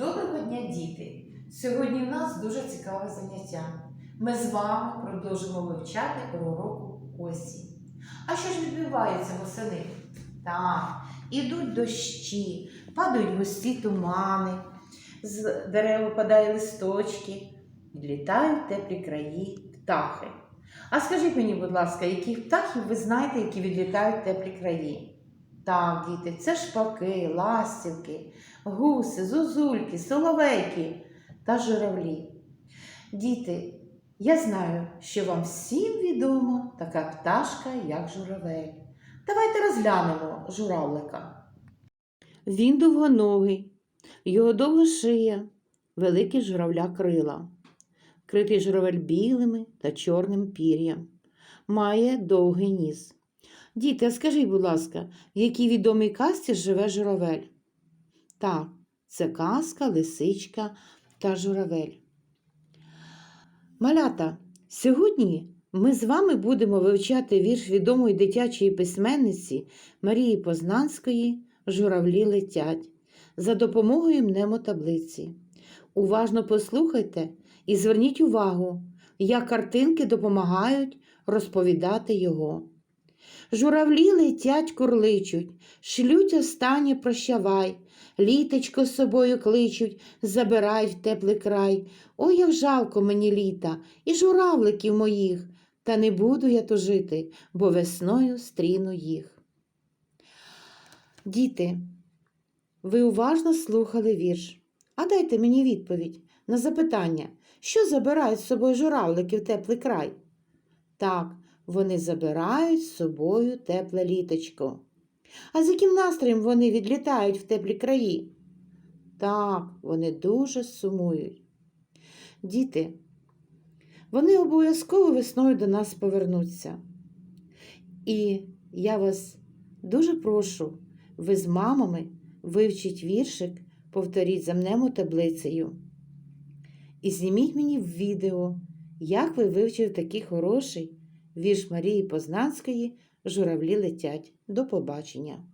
Доброго дня, діти! Сьогодні в нас дуже цікаве заняття. Ми з вами продовжимо вивчати пророку осінь. А що ж відбувається восени? Так, ідуть дощі, падають густі тумани, з дерев випадають листочки, відлітають теплі краї птахи. А скажіть мені, будь ласка, яких птахів ви знаєте, які відлітають теплі краї? Так, діти, це шпаки, ластівки, гуси, зозульки, соловейки та журавлі. Діти, я знаю, що вам всім відома така пташка, як журавель. Давайте розглянемо журавлика. Він довгоногий, його довга шия, великі журавля крила, критий журавель білими та чорним пір'ям, має довгий ніс. Діти, а скажіть, будь ласка, в якій відомій казці живе журавель? Так, це казка, лисичка та журавель. Малята, сьогодні ми з вами будемо вивчати вірш відомої дитячої письменниці Марії Познанської Журавлі летять за допомогою мнемотаблиці. Уважно послухайте і зверніть увагу, як картинки допомагають розповідати його. Журавлі летять, курличуть, шлють останнє прощавай, літочко з собою кличуть, забирають в теплий край. Ой, як жалко мені літа і журавликів моїх, та не буду я то жити, бо весною стріну їх. Діти, ви уважно слухали вірш. А дайте мені відповідь на запитання, що забирають з собою журавлики в теплий край? Так, вони забирають з собою тепле літочко. А з яким настроєм вони відлітають в теплі краї? Так, вони дуже сумують. Діти, вони обов'язково весною до нас повернуться. І я вас дуже прошу, ви з мамами вивчіть віршик, повторіть за мнемо таблицею. І зніміть мені в відео, як ви вивчили такий хороший вірш Марії Познанської Журавлі летять. До побачення!